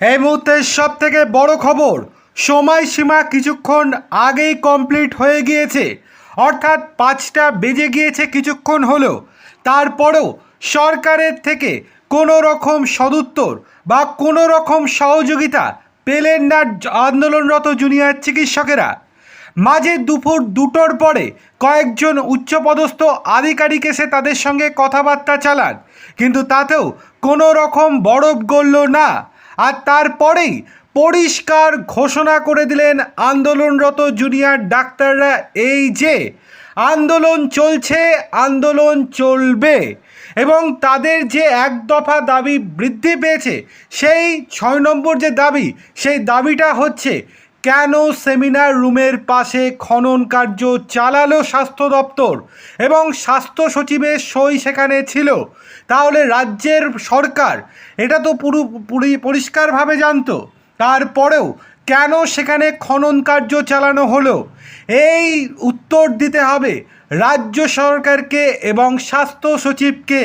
এই মুহূর্তে সব থেকে বড় খবর, সময়সীমা কিছুক্ষণ আগেই কমপ্লিট হয়ে গিয়েছে। অর্থাৎ পাঁচটা বেজে গিয়েছে কিছুক্ষণ হলো তারপরেও সরকারের থেকে কোনো রকম সদুত্তর বা কোনো রকম সহযোগিতা পেলেন না আন্দোলনরত জুনিয়র চিকিৎসকেরা। মাঝে দুপুর দুটোর পরে কয়েকজন উচ্চপদস্থ আধিকারিক এসে তাদের সঙ্গে কথাবার্তা চালান, কিন্তু তাতেও কোনো রকম বরফ গড়ল না। আর তারপরেই পরিষ্কার ঘোষণা করে দিলেন আন্দোলনরত জুনিয়র ডাক্তাররা এই যে, আন্দোলন চলছে, আন্দোলন চলবে এবং তাদের যে এক দফা দাবি বৃদ্ধি পেয়েছে, সেই ছয় নম্বর যে দাবি, সেই দাবিটা হচ্ছে কেন সেমিনার রুমের পাশে খনন কার্য চালালো স্বাস্থ্য দপ্তর এবং স্বাস্থ্য সচিবের সই সেখানে ছিল? তাহলে রাজ্যের সরকার এটা তো পুরো, পুরি, পরিষ্কারভাবে জানতো। তারপরেও কেন সেখানে খনন কার্য চালানো হলো? এই উত্তর দিতে হবে রাজ্য সরকারকে এবং স্বাস্থ্য সচিবকে।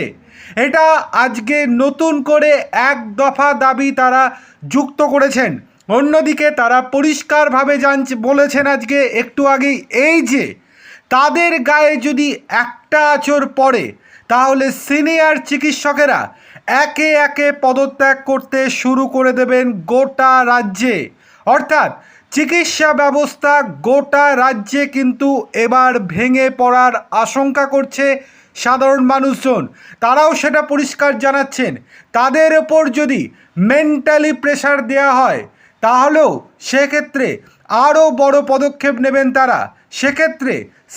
এটা আজকে নতুন করে এক দফা দাবি তারা যুক্ত করেছেন। অন্যদিকে তারা পরিষ্কারভাবে জানছে, বলেছেন আজকে একটু আগেই, এই যে তাদের গায়ে যদি একটা আচর পড়ে, তাহলে সিনিয়র চিকিৎসকেরা একে একে পদত্যাগ করতে শুরু করে দেবেন গোটা রাজ্যে। অর্থাৎ চিকিৎসা ব্যবস্থা গোটা রাজ্যে কিন্তু এবার ভেঙে পড়ার আশঙ্কা করছে সাধারণ মানুষজন। তারাও সেটা পরিষ্কার জানাচ্ছেন। তাদের ওপর যদি মেন্টালি প্রেশার দেওয়া হয় তাহলেও সেক্ষেত্রে আরও বড় পদক্ষেপ নেবেন তারা। সেক্ষেত্রে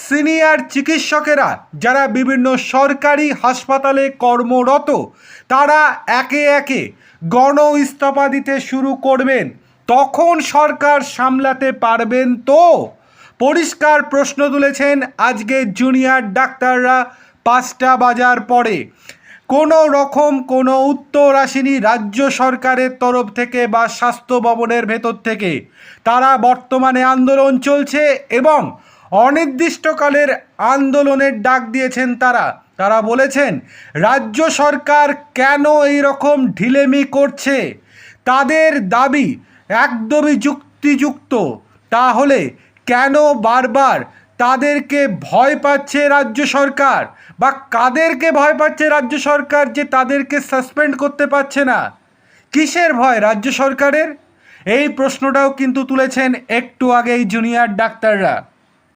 সিনিয়র চিকিৎসকেরা, যারা বিভিন্ন সরকারি হাসপাতালে কর্মরত, তারা একে একে গণ ইস্তফা দিতে শুরু করবেন। তখন সরকার সামলাতে পারবেন তো? পরিষ্কার প্রশ্ন তুলেছেন আজকে জুনিয়র ডাক্তাররা পাঁচটা বাজার পরে। কোনো রকম কোনো উত্তর আসেনি রাজ্য সরকারের তরফ থেকে বা স্বাস্থ্য ভবনের ভেতর থেকে। তারা বর্তমানে আন্দোলন চলছে এবং অনির্দিষ্টকালের আন্দোলনের ডাক দিয়েছেন তারা। তারা বলেছেন, রাজ্য সরকার কেন এই রকম ঢিলেমি করছে? তাদের দাবি একদমই যুক্তিযুক্ত। তাহলে কেন বারবার তাদেরকে ভয় পাচ্ছে রাজ্য সরকার বা কাদেরকে ভয় পাচ্ছে রাজ্য সরকার যে তাদেরকে সাসপেন্ড করতে পারছে না? কিসের ভয় রাজ্য সরকারের? এই প্রশ্নটাও কিন্তু তুলেছেন একটু আগেই জুনিয়র ডাক্তাররা।